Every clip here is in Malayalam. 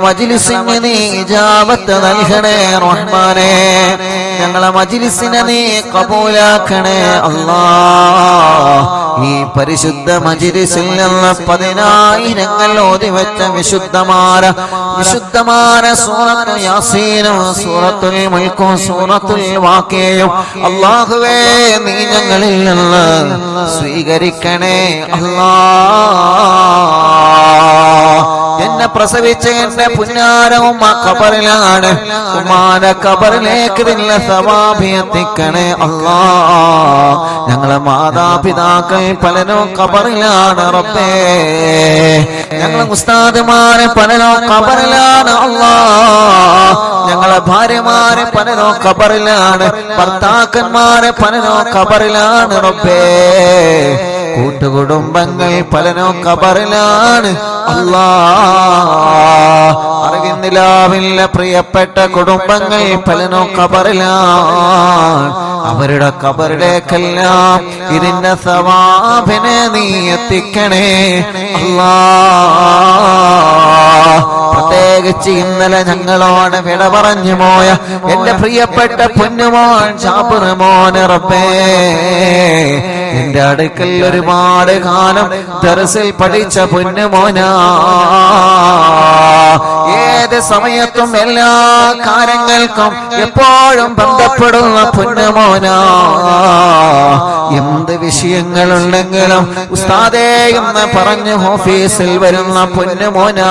മജിലിസിന് നീ ഇജാബത്ത് നൽകണേ റഹ്മാനെ. ഞങ്ങളെ മജിലിസിനെ നീ കബൂലാക്കണേ അല്ലാ. ഈ പരിശുദ്ധ മജിലിസിൽ നിന്ന് പതിനായിരങ്ങൾ ഓതി വെച്ച വിശുദ്ധമാര വിശുദ്ധമാര സൂറത്തു യാസീനും സൂറത്തുൽ മുൽക്കും സൂറത്തുൽ വാക്കേയും അള്ളാഹുവേ നീ ഞങ്ങളിൽ നിന്ന് സ്വീകരിക്കണേ അല്ലാ. പ്രസവിച്ച എന്റെ പുന്നാരവും ആ കബറിലാണ് ഉമ്മാന കബറിലേക്ക് നിന്ന സവാഭി എത്തിക്കണേ അല്ലാ ഞങ്ങളെ മാതാപിതാക്കൾ പലരും കബറിലാണ് റബ്ബേ. ഞങ്ങളെ ഉസ്താദുമാരെ പലരും കബറിലാണ് അള്ളാ. ഞങ്ങളെ ഭാര്യമാരെ പലരും കബറിലാണ് ഭർത്താക്കന്മാരെ പലരും കബറിലാണ് റബ്ബേ. കൂട്ടുകുടുംബങ്ങൾ പലനോ കബറിലാണ്. അല്ലാ പ്രിയപ്പെട്ട കുടുംബങ്ങൾ പലനോ കബറിലാണ്. അവരുടെ കബറിലേക്കെല്ലാം ഇതിന്റെ സവാഭിനെ നീ എത്തിക്കണേ. അല്ലാ പ്രത്യേകിച്ച് ഇന്നലെ ഞങ്ങളോട് വിട പറഞ്ഞു പോയ എന്റെ പ്രിയപ്പെട്ട പൊന്നുമോൻ ചാപ്പുറമോനറപ്പേ എന്റെ അടുക്കൽ ഒരുപാട് കാലം ദർസിൽ പഠിച്ച പൊന്നുമോന. ഏത് സമയത്തും എല്ലാ കാര്യങ്ങൾക്കും എപ്പോഴും ബന്ധപ്പെടുന്ന പൊന്നുമോന. എന്ത് വിഷയങ്ങളുണ്ടെങ്കിലും ഉസ്താദേ എന്ന് പറഞ്ഞ് ഓഫീസിൽ വരുന്ന പൊന്നുമോനാ.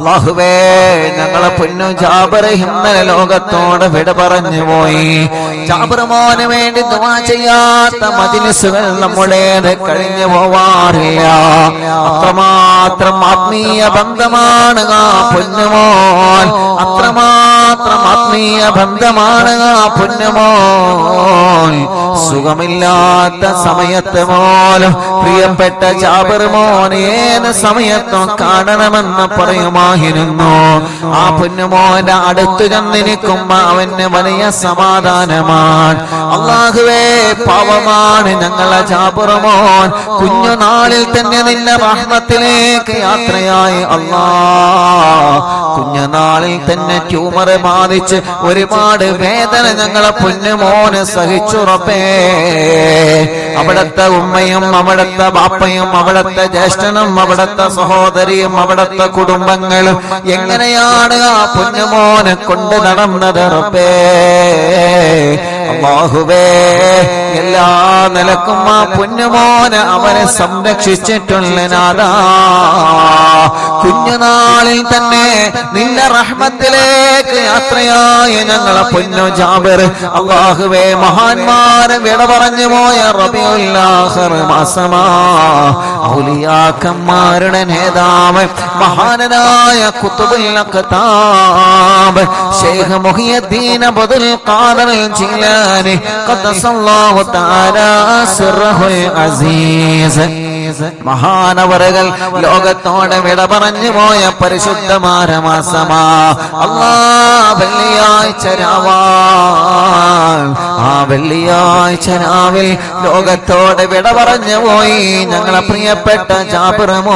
അല്ലാഹുവേ ഞങ്ങളെ പൊന്നു ജാബർ ഇന്നലെ ലോകത്തോട് വിട പറഞ്ഞു പോയി. ജാബർ മോന് വേണ്ടി ദുവാ ചെയ്യാത്ത മജിലിസുകൾ നമ്മുടേത് കഴിഞ്ഞു പോവാറില്ല. അത്രമാത്രം ആത്മീയ ബന്ധമാണ് ആ പൊന്നുമോൻ. അത്രമാത്രം ആത്മീയ ബന്ധമാണ് ആ പൊന്നുമോൻ. സുഖമില്ലാത്ത സമയത്ത് പോലും പ്രിയപ്പെട്ട ജാബർ മോൻ ഏത് സമയത്തും കാണണമെന്ന് പറയുമായിരുന്നു ആ പൊന്നുമോന്റെ അടുത്തു ചെന്നിരിക്കുമ്പോ അവന് വലിയ സമാധാനമാണ്. അള്ളാഹുവേ പാവമാണ് ഞങ്ങളെ ചാപുറമോൻ മോൻ. കുഞ്ഞുനാളിൽ തന്നെ നിന്നെ റഹ്മത്തിലേക്ക് യാത്രയായി അള്ളാ. കുഞ്ഞുനാളിൽ തന്നെ ട്യൂമർ ബാധിച്ച് ഒരുപാട് വേദന ഞങ്ങളെ പൊന്നുമോന് സഹിച്ചുറപ്പേ അവിടത്തെ ഉമ്മയും അവിടത്തെ ബാപ്പയും അവിടത്തെ ജ്യേഷ്ഠനും അവിടത്തെ സഹോദരിയും അവിടത്തെ കുടുംബങ്ങളും എങ്ങനെയാണ് ആ പൊന്നുമോനെ കൊണ്ട് നടന്നത് റബ്ബേ? എല്ലാ നിലക്കും ആ പൊന്നുമോനെ അവനെ സംരക്ഷിച്ചിട്ടുള്ള നാദാ കുഞ്ഞുനാളിൽ തന്നെ നിന്റെ റഹ്മത്തിലേക്ക് യാത്രയായ ഞങ്ങളെ പൊന്നു ജാബർ. അള്ളാഹുവേ മഹാന്മാരെ വിട പറഞ്ഞു പോയ റബിയുല്ലാഹർ മാസമാ. ഔലിയാക്കന്മാരുടെ നേതാവ് മഹാനനായ ഖതാബ് ശൈഖ് മുഹിയുദ്ദീൻ അബ്ദുൽ ഖാദർ ജീലാനി ഖദ്ദസല്ലാഹു തആല സിർഹുൽ അസീസ്. മഹാനവറുകൾ ലോകത്തോടെ വിട പറഞ്ഞു പോയ പരിശുദ്ധമാര മാസമാ അല്ലാ വെള്ളിയാഴ്ച രാവാ ആ വെള്ളിയാഴ്ച രാവിൽ ലോകത്തോടെ വിട പറഞ്ഞു പോയി ഞങ്ങളെ പ്രിയപ്പെട്ട ജാബിറമോൻ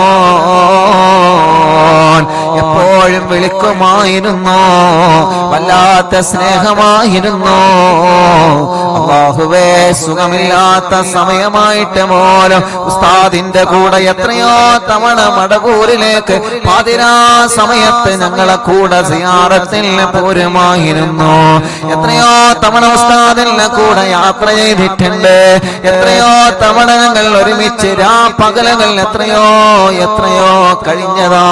എപ്പോഴും വിളിക്കുമായിരുന്നു? വല്ലാത്ത സ്നേഹമായിരുന്നു? അള്ളാഹുവേ സുഖമില്ലാത്ത സമയമായിട്ട് മോലം ഉസ്താദിന്റെ കൂടെ എത്രയോ തവണ മടകൂരിലേക്ക് പാതിരാ സമയത്ത് ഞങ്ങളെ കൂടെ സിയാറത്തിൽ പോരുമായിരുന്നു. എത്രയോ തവണ ഉസ്താദിന്റെ കൂടെ യാത്ര ചെയ്തിട്ടുണ്ട്. എത്രയോ തവണ ഞങ്ങൾ ഒരുമിച്ച് രാ പകലങ്ങൾ എത്രയോ എത്രയോ കഴിഞ്ഞതാ.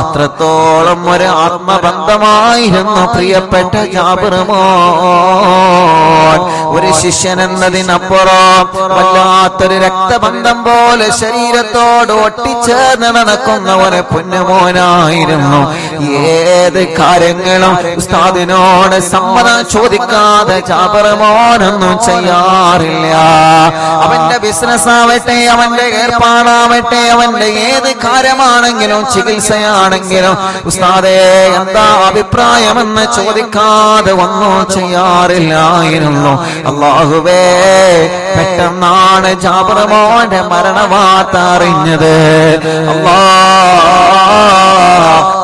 അത്രത്തോളം ഒരു ആത്മബന്ധമായിരുന്നു പ്രിയപ്പെട്ട ജാബിറുമോ ഒരു ശിഷ്യൻ എന്നതിനപ്പുറം വല്ലാത്തൊരു രക്തബന്ധം പോലെ ശരീരത്തോട് ഒട്ടിച്ചേർന്ന് നടക്കുന്ന ഒരു പൊന്നുമോനായിരുന്നു. ഏത് കാര്യങ്ങളും ഉസ്താദിനോട് സമ്മതം ചോദിക്കാതെ ജാബറമോനൊന്നും ചെയ്യാറില്ല. അവന്റെ ബിസിനസ് ആവട്ടെ അവന്റെ ഏർപ്പാടാവട്ടെ അവന്റെ ഏത് കാര്യമാണെങ്കിലും ചികിത്സയാണെങ്കിലും ഉസ്താദേ എന്താ അഭിപ്രായമെന്ന് ചോദിക്കാതെ ഒന്നും ചെയ്യാറില്ലായിരുന്നു. അള്ളാഹുവേ പെട്ടെന്നാണ് ജാബർമോന്റെ മരണവാർത്ത അറിഞ്ഞത്. അള്ളാ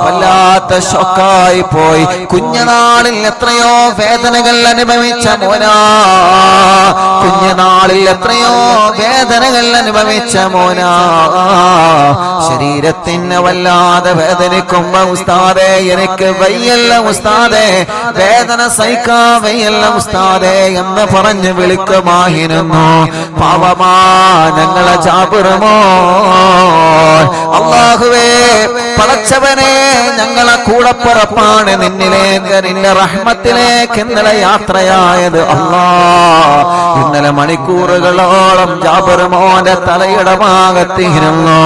വല്ലാത്ത ഷോക്കായി പോയി. കുഞ്ഞനാളിൽ എത്രയോ വേദനകൾ അനുഭവിച്ച മോനാ. കുഞ്ഞനാളിൽ എത്രയോ വേദനകൾ അനുഭവിച്ച മോനാ. ശരീരത്തിന് വല്ലാതെ വേദനിക്കുമ്പോ ഉസ്താദേ എനിക്ക് വയ്യല്ല ഉസ്താദേ. വേദന സഹിക്കാ വയ്യല്ല ഉസ്താദേ എന്ന് പറഞ്ഞ് വിളിക്കുമായിരുന്നു പാവമാ ഞങ്ങളെ ചാപുറമോ അള്ളാഹുവേ പടച്ചവനെ ഞങ്ങളെ കൂടപ്പുറപ്പാണ് നിന്നിലേക്ക് നിന്റെ റഹ്മത്തിലേക്ക് ഇന്നലെ യാത്രയായത്. അല്ലാ ഇന്നലെ മണിക്കൂറുകളോളം ജാബർമോന്റെ തലയുടെ ഭാഗത്തിരുന്നു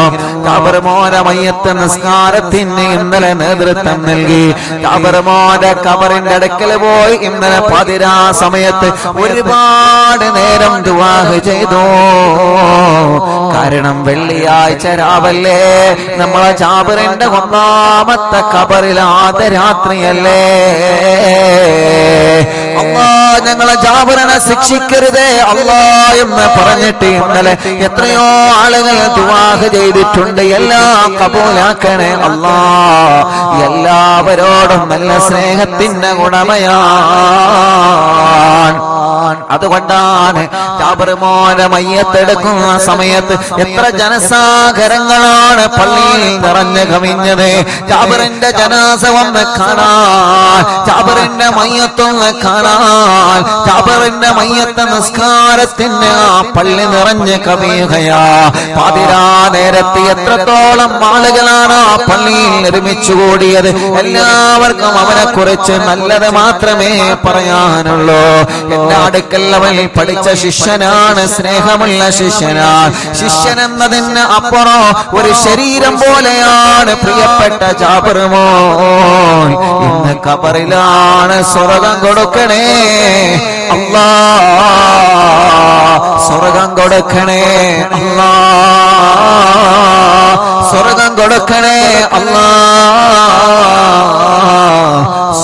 ജാബർമോന്റെ മയ്യത്ത് നിസ്കാരത്തിന് ഇന്നലെ നേതൃത്വം നൽകി. ജാബർമോന്റെ കബറിന്റെ അടുക്കൽ പോയി ഇന്നലെ പതിരാ സമയത്ത് ഒരുപാട് നേരം ദുവാഹ് ചെയ്തു. കാരണം വെള്ളിയാഴ്ച രാവല്ലേ നമ്മളെ ജാബറിന്റെ ഒന്നാമത്തെ കബറിലാത്ത രാത്രിയല്ലേ അള്ളാ ഞങ്ങളെ ജാബറിനെ ശിക്ഷിക്കരുതേ. അള്ളാ എന്ന് പറഞ്ഞിട്ട് ഇന്നലെ എത്രയോ ആളുകൾ ദുവാഹ ചെയ്തിട്ടുണ്ട്. എല്ലാം കബൂലാക്കണേ അള്ളാ. എല്ലാവരോടും നല്ല സ്നേഹത്തിന്റെ ഗുണമയാണ് അതുകൊണ്ടാണ് മയ്യത്തെടുക്കുന്ന സമയത്ത് എത്ര ജനസാഗരങ്ങളാണ് പള്ളിയിൽ നിറഞ്ഞു കവിഞ്ഞത്. ചാബറിന്റെ ജനാസ കാണാൻ മയ്യത്തും മയ്യത്തൊന്ന് കാണാൻ ചാബറിന്റെ മയ്യത്തെ നിസ്കാരത്തിന് ആ പള്ളി നിറഞ്ഞു കവിയുകയാ. പാതിരാ നേരത്തെ എത്രത്തോളം ആളുകളാണ് ആ പള്ളിയിൽ നിർമ്മിച്ചു കൂടിയത്? എല്ലാവർക്കും അവനെ കുറിച്ച് നല്ലത് മാത്രമേ പറയാനുള്ളൂ. എന്റെ അടുക്കൽ അവൻ പഠിച്ച ശിഷ്യനാണ് സ്നേഹമുള്ള ശിഷ്യനാണ്. ശിഷ്യൻ എന്നതിന് അപ്പുറം ഒരു ശരീരം പോലെയാണ് പ്രിയപ്പെട്ട ജാബർമോ ഇന്ന് കബറിലാണ് സ്വർഗം കൊടുക്കണേ. അല്ലാ സ്വർഗം കൊടുക്കണേ. അല്ലാ സ്വർഗം കൊടുക്കണേ. അല്ലാ.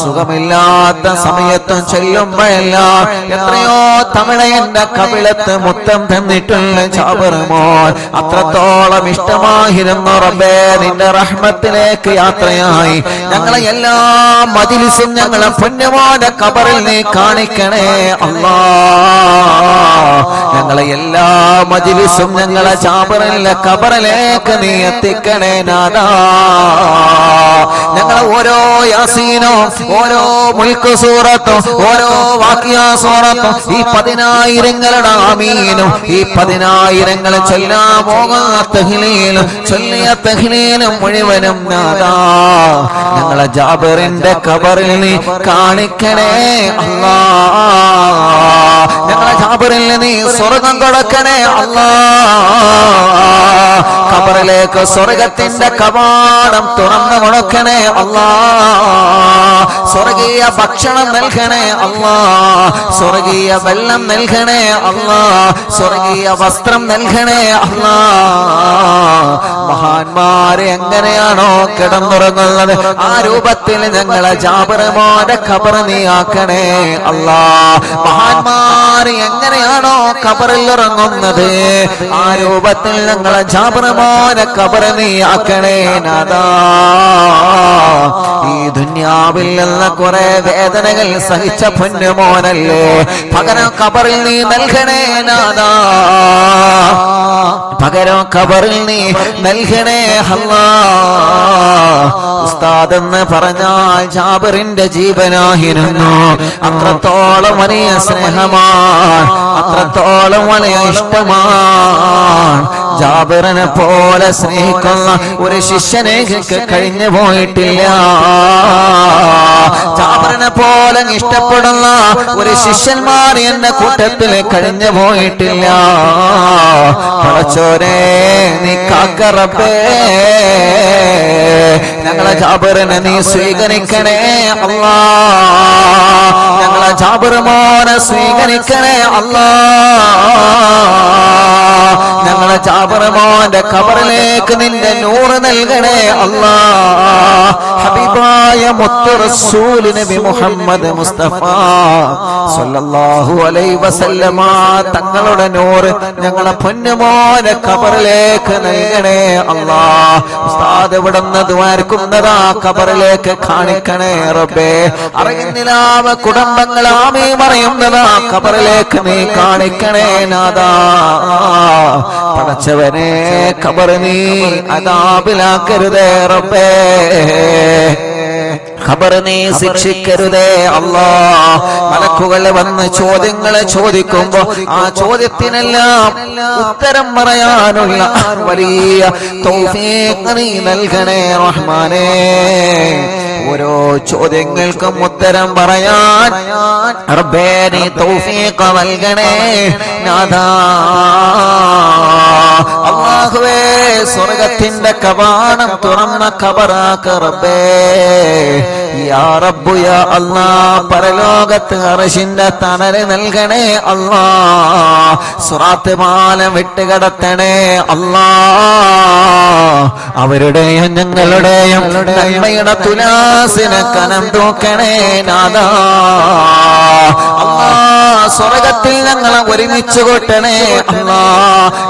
സുഖമില്ലാത്ത സമയത്തും ചെല്ലുമ്പോഴെല്ലാം എത്രയോ തവണ എന്റെ കവിളത്ത് മുത്തം തന്നിട്ടുള്ള ചാപറുമോൻ അത്രത്തോളം ഇഷ്ടമായിരുന്നു റബ്ബേ നിന്റെ റഹ്മത്തിലേക്ക് യാത്രയായി. ഞങ്ങളെ എല്ലാ മതിലിസും ഞങ്ങളെ പൊന്നുമോന്റെ കബറിൽ നീ കാണിക്കണേ അള്ളാ ഞങ്ങളെ എല്ലാ മജിലിസും ഞങ്ങളെ ചാപറിലെ കബറിലേക്ക് നീ എത്തിക്കണേ നാദാ ഞങ്ങളെ ഓരോ യാസീനോ ഓരോ മുൽക്ക് സൂറത്തും ഓരോ വാക്യ സൂറത്തും ഈ പതിനായിരങ്ങളുടെ ആമീനും ഈ പതിനായിരങ്ങൾ ചൊല്ലാ പോകാത്തഹിലേലും ചൊല്ലിയ തഹിലേലും മുഴുവനും നാദാ. ഞങ്ങളെ ജാബറിന്റെ കബറിൽ നീ കാണിക്കണേ അല്ലാ. ഞങ്ങളെ ജാബറിൽ നീ സ്വർഗം കൊടുക്കണേ അല്ലാ. കബറിലേക്ക് സ്വർഗത്തിന്റെ കവാടം തുറന്നു കൊടുക്കണേ അല്ലാ. സ്വർഗീയ ഭക്ഷണം നൽകണേ അല്ലാ സ്വർഗീയ വെള്ളം നൽകണേ അല്ലാ സ്വർഗീയ വസ്ത്രം നൽകണേ അല്ലാ മഹാന്മാരെ എങ്ങനെയാണോ കിടന്നുറങ്ങുന്നത്? ആ രൂപത്തിൽ ഞങ്ങളെ ജാബറമോന്റെ ഖബർ നീയാക്കണേ അല്ലാ മഹാന്മാരെ എങ്ങനെയാണോ ഖബറിൽ ഉറങ്ങുന്നത്? ആ രൂപത്തിൽ ഞങ്ങളെ ജാബറമോനെ ഖബർ നീയാക്കണേ നാദാ ഈ ദുന്യാവിൽ നിന്ന് കുറെ വേദനകൾ സഹിച്ച പൊന്നുമോനല്ലേ പകരം കബറിൽ നീ നൽകണേ നാദാ പകരം കബറിൽ നീ നൽകണേ അല്ലാ. പറഞ്ഞാൽ ജാബറിന്റെ ജീവനായിരുന്നു. അത്രത്തോളം വലിയ സ്നേഹമാണ്. അത്രത്തോളം വലിയ ഇഷ്ടമാണ്. ജാബിറിനെ പോലെ സ്നേഹിക്കുന്ന ഒരു ശിഷ്യനെ കഴിഞ്ഞു പോയിട്ടില്ല. ജാബിറിനെ പോലെ ഇഷ്ടപ്പെടുന്ന ഒരു ശിഷ്യന്മാർ എന്റെ കൂട്ടത്തിൽ കഴിഞ്ഞു പോയിട്ടില്ല. പടച്ചോരെ നീ കാക്കറപ്പേ ഞങ്ങളെ ജാബിറിനെ നീ സ്വീകരിക്കണേ അല്ലാ. ഞങ്ങളെ ജാബിർ മോനെ സ്വീകരിക്കണേ അല്ലാ. ഞങ്ങളെ ജാബിർ മോന്റെ ഖബറിലേക്ക് നിന്റെ നൂറ് നൽകണേ അല്ലാ. ഹബീബായ മുത്തു റസൂൽ നബി മുഹമ്മദ് മുസ്തഫ സല്ലല്ലാഹു അലൈഹി വസല്ലമ തങ്ങളുടെ നൂറ് ഞങ്ങളെ പൊന്നുമോനെ ഖബറിലേക്ക് നൽകണേ അല്ലാ. ഉസ്താദ് ഇവിടുന്ന് ദ്വാരക്കുന്നതാ ഖബറിലേക്ക് കാണിക്കണേ റബ്ബേ. അറിയുന്നിലാവ കുടുംബങ്ങൾ ആമീ പറയുന്നതാ ഖബറിലേക്ക് നീ കാണിക്കണേ നാദാ പടച്ചവനെ ഖബർ നീ അതാപിലാക്കരുതേ റബ്ബേ. ഖബർ നീ ശിക്ഷിക്കരുതേ അല്ലാ. മലക്കുകൾ വന്ന് ചോദ്യങ്ങളെ ചോദിക്കുമ്പോ ആ ചോദ്യത്തിനെല്ലാം ഉത്തരം പറയാനുള്ള വലിയ തൗഫീഖ് നീ നൽകണേ റഹ്മാനേ. ഓരോ ചോദ്യങ്ങൾക്കും ഉത്തരം പറയാൻ റബ്ബേ നീ തൗഫീഖ് നൽകണേ. നാഥാ അല്ലാഹുവേ സ്വർഗത്തിന്റെ കവാടം തുറന്ന ഖബറാക്ക റബ്ബേ. യാ റബ്ബു യാ അല്ലാ പരലോകത്ത് അറശിന്റെ തണൽ നൽകണേ അല്ലാ. സുറാത്ത് പാലം വിട്ടുകിടത്തണേ അല്ലാ. അവരുടെയും ഞങ്ങളുടെയും നന്മയുടെ തുലാസിന് കനം തൂക്കണേ നാദാ സ്വർഗത്തിൽ ഞങ്ങളെ ഒരുമിച്ച് കൂട്ടണേ അല്ലാ.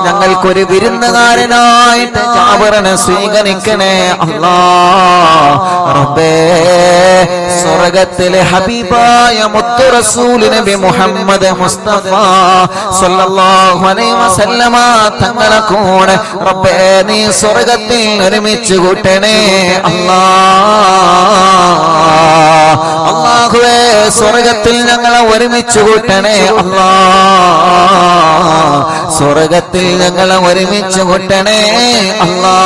ഞങ്ങൾക്കൊരു വിരുന്നുകാരനായിട്ട് ജാബറിനെ സ്വീകരിക്കണേ അല്ലാ. റബ്ബേ സ്വർഗത്തിലെ ഹബീബായ മുത്തു റസൂൽ നബി മുഹമ്മദ് മുസ്തഫ സല്ലല്ലാഹു അലൈഹി വസല്ലമ തങ്ങളെ കൂടെ റബ്ബേ നീ സ്വർഗത്തിൽ ഒരുമിച്ച് കൂട്ടണേ. അല്ലാ അല്ലാഹുവേ സ്വർഗത്തിൽ ഞങ്ങളെ ഒരുമിച്ച് കൂട്ടണേ. അല്ലാ സ്വർഗത്തിൽ ഞങ്ങളെ ഒരുമിച്ച് കൂട്ടണേ. അല്ലാ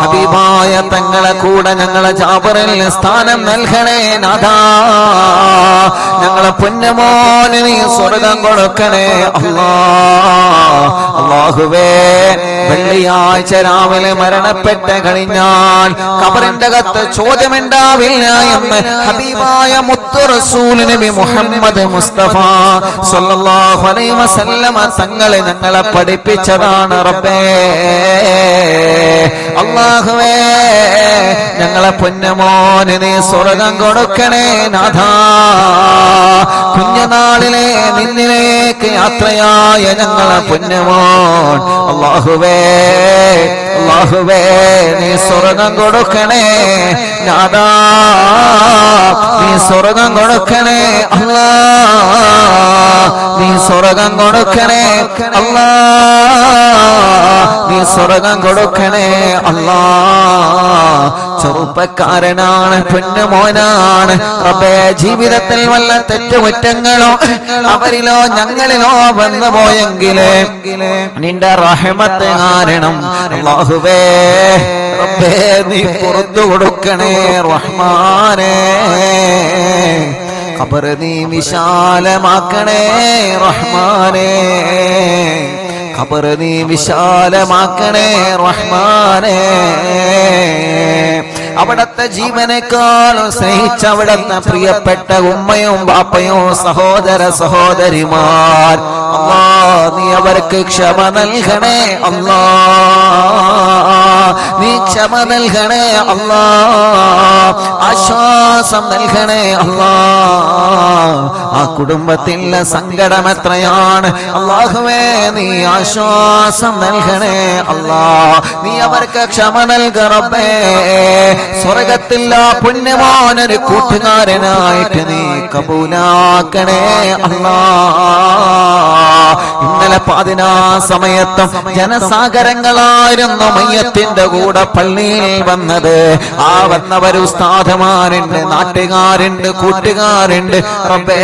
ഹബീബായ തങ്ങളെ കൂടെ ഞങ്ങളെ ജാബറിൽ സ്ഥാനം നൽകണേ നാഥാ. ഞങ്ങളെ പൊന്നമോന് നീ സ്വർഗം കൊടുക്കണേ അല്ലാ. അള്ളാഹുവേ വെള്ളിയാഴ്ച രാവിലെ മരണപ്പെട്ട് കഴിഞ്ഞാൽ കബറിന്റെ കത്ത് ചോദ്യമുണ്ടാവില്ല എന്ന് ഹബീബായ മുത്തു റസൂൽ നബി മുഹമ്മദ് മുസ്തഫ സല്ലല്ലാഹു അലൈഹി വസല്ലമ തങ്ങളെ ഞങ്ങളെ പഠിപ്പിച്ചതാണ് റബ്ബേ. അള്ളാഹുവേ ഞങ്ങളെ പൊന്നമോന് നീ സ്വർഗം കൊടുക്കണേ നാഥ. കുഞ്ഞനാളിലെ നിന്നിലേക്ക് യാത്രയായ ഞങ്ങളെ പൊന്നമോൻ. അള്ളാഹുവേ അള്ളാഹുവേ നീ സ്വർഗം കൊടുക്കണേ നാദാ നീ സ്വർഗം കൊടുക്കണേ അല്ലാ നീ സ്വർഗം കൊടുക്കണേ അല്ലാ സ്വർഗം കൊടുക്കണേ അല്ലാ. ചെറുപ്പക്കാരനാണ് പൊന്നുമോനാണ് റബ്ബേ ജീവിതത്തിൽ വല്ല തെറ്റുകുറ്റങ്ങളോ അവരിലോ ഞങ്ങളിലോ വന്നു പോയെങ്കിലേ നിന്റെ റഹമത്ത് കാരണം. റബ്ബേ നീ പുറത്തു കൊടുക്കണേ റഹ്മാനേ. ഖബർ നീ വിശാലമാക്കണേ റഹ്മാനേ. ഖബർ നീ വിശാലമാക്കണേ റഹ്മാനേ. അവിടത്തെ ജീവനേക്കാളും സ്നേഹിച്ച അവിടത്തെ പ്രിയപ്പെട്ട ഉമ്മയും ബാപ്പയും സഹോദര സഹോദരിമാർ. അല്ലാ നീ അവർക്ക് ക്ഷമ നൽകണേ അല്ലാ നീ ക്ഷമ നൽകണേ അല്ലാ ആശ്വാസം നൽകണേ അല്ലാ ആ കുടുംബത്തിലെ സങ്കടം എത്രയാണ്? അള്ളാഹുവേ നീ ആശ്വാസം നൽകണേ അല്ലാ നീ അവർക്ക് ക്ഷമ നൽകറബേ സ്വർഗത്തിൽ ആ പുണ്യമാനൊരു കൂട്ടുകാരനായിട്ട് നീ കബൂലാക്കണേ അല്ലാ. ഇന്നലെ പതിനാ സമയത്തും ജനസാഗരങ്ങളായിരുന്നു മയ്യത്തിന്റെ കൂടെ പള്ളിയിൽ വന്നത്. ആ വന്നവർ ഉസ്താദമാരുണ്ട് നാട്ടുകാരുണ്ട് കൂട്ടുകാരുണ്ട്. റബ്ബേ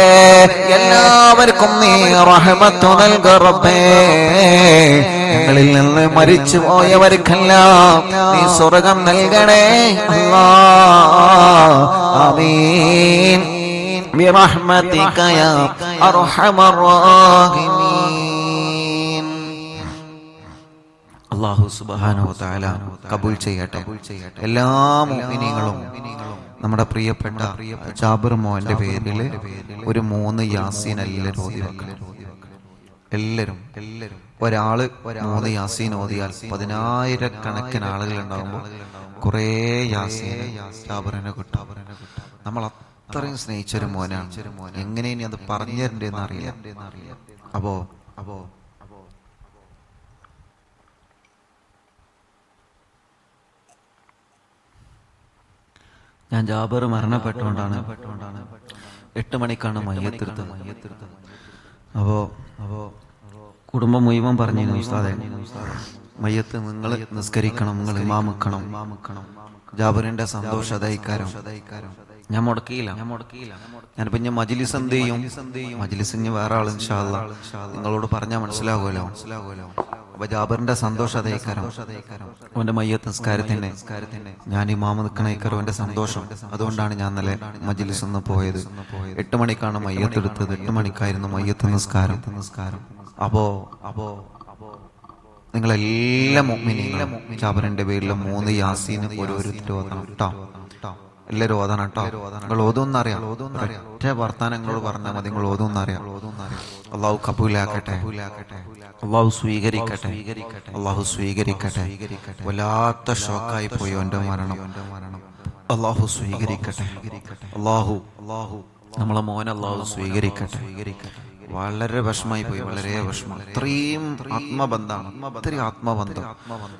എല്ലാവർക്കും നീ റഹമത്തു നൽക ഞങ്ങളിൽ നിന്ന് മരിച്ചു പോയവർക്കെല്ലാം നീ സ്വർഗം നൽകണേ അല്ലാ ആമീൻ برحمتك يا أرحم الراحمين അള്ളാഹു സുബാനോ താല കബൂൽ ചെയ്യട്ടെ എല്ലാ മുഅ്മിനീങ്ങളും നമ്മുടെ പ്രിയപ്പെട്ട ജാബിർ മോന്റെ പേരിൽ ഒരു മൂന്ന് യാസീൻ എല്ലാവരും ഓതി വെക്കണം എല്ലാവരും എല്ലാവരും ഒരാൾ മൂന്ന് യാസീൻ ഓതിയാൽ പതിനായിരക്കണക്കിന് ആളുകൾ ഉണ്ടാകുമ്പോൾ കുറേ യാസീനെ കിട്ടും. നമ്മൾ അത്രയും സ്നേഹിച്ചൊരു മോനാണ്. എങ്ങനെ ഇനി അത് പറഞ്ഞു അറിയില്ല. അപ്പോ അപ്പോ ഞാൻ ജാബർ മരണപ്പെട്ടുകൊണ്ടാണ് എട്ട് മണിക്കാണ് മയ്യത്തിരുത്തത് അപ്പോ അപ്പോ കുടുംബം മുഴുവൻ പറഞ്ഞിരുന്നു ഉസ്താദെ. മയ്യത്ത് നിങ്ങൾ നിസ്കരിക്കണം നിങ്ങൾ ഇമാമിക്കണം. ജാബറിന്റെ സന്തോഷ അതായിക്കാരം ഞാൻ മുടക്കിയില്ല. ഞാൻ മുടക്കിയില്ല. ഞാനിപ്പോ ഞാൻ മജിലിസ് എന്ത് ചെയ്യും? മജിലിസ് ഇനി വേറെ ആൾ ഇൻഷാല്ല നിങ്ങളോട് പറഞ്ഞാൽ മനസ്സിലാകുമല്ലോ മനസ്സിലാകുമല്ലോ അപ്പൊ ജാബറിന്റെ സന്തോഷം അതേക്കാരം അവന്റെ മയ്യത്ത് നിസ്കാരത്തിന്റെ. ഞാൻ ഇമാമ നിൽക്കണേക്കാരം അവന്റെ സന്തോഷം. അതുകൊണ്ടാണ് ഞാൻ നല്ല മജിലിസ് ഒന്ന് പോയത്. എട്ട് മണിക്കാണ് മയ്യത്ത് എടുത്തത്. എട്ട് മണിക്കായിരുന്നു മയ്യത്ത് നിസ്കാരം. നിസ്കാരം. അപ്പോ അപ്പോ നിങ്ങളെല്ലാ മുഅ്മിനീങ്ങളും. ജാബറിന്റെ പേരിൽ മൂന്ന് യാസീന് ഓരോരുത്തർ ഓതണം കേട്ടോ എല്ലാവരും ഓതണം കേട്ടോ നിങ്ങൾ ഓതൊന്നും അറിയാം. ഒറ്റ വർത്താനങ്ങൾ പറഞ്ഞാൽ മതി. നിങ്ങൾ ഓതൊന്നും അറിയാം. അള്ളാഹു കബൂലാക്കട്ടെ. അള്ളാഹു സ്വീകരിക്കട്ടെ. അള്ളാഹു സ്വീകരിക്കട്ടെ. വല്ലാത്ത ഷോക്കായി പോയി എന്റെ മരണം. അള്ളാഹു സ്വീകരിക്കട്ടെ. അള്ളാഹു അള്ളാഹു നമ്മളെ മോൻ അള്ളാഹു സ്വീകരിക്കട്ടെ സ്വീകരിക്കട്ടെ. വളരെ വിഷമായി പോയി വളരെ വിഷമം. അത്രയും ആത്മബന്ധമാണ് അത്രയും ആത്മബന്ധം.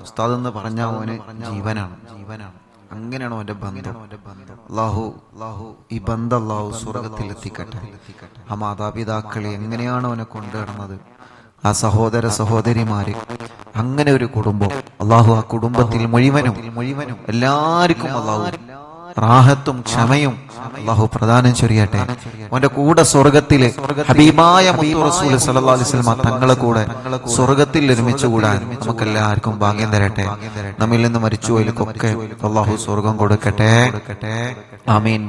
ഉസ്താദ് എന്ന് പറഞ്ഞ മോന് ജീവനാണ്. ജീവനാണ് അങ്ങനെയാണ് അവന്റെ ബന്ധം. അള്ളാഹു അള്ളാഹു ഈ ബന്ധം അള്ളാഹു സ്വർഗത്തിൽ എത്തിക്കട്ടെ. ആ മാതാപിതാക്കളെ എങ്ങനെയാണ് അവനെ കൊണ്ടുനടന്നത് ആ സഹോദര സഹോദരിമാര് അങ്ങനെ ഒരു കുടുംബം. അള്ളാഹു ആ കുടുംബത്തിൽ മുഴുവനും മുഴുവനും എല്ലാവർക്കും അള്ളാഹു റാഹത്തും ക്ഷമയും അള്ളാഹു പ്രദാനം ചൊരിയട്ടെ. അവന്റെ കൂടെ സ്വർഗത്തിലെ ഹബീബായ തങ്ങളെ കൂടെ സ്വർഗത്തിൽ ഒരുമിച്ച് കൂടാൻ നമുക്ക് എല്ലാവർക്കും ഭാഗ്യം തരട്ടെ. നമ്മിൽ നിന്ന് മരിച്ചുപോയവർക്കൊക്കെ അള്ളാഹു സ്വർഗം കൊടുക്കട്ടെ. ആമീൻ.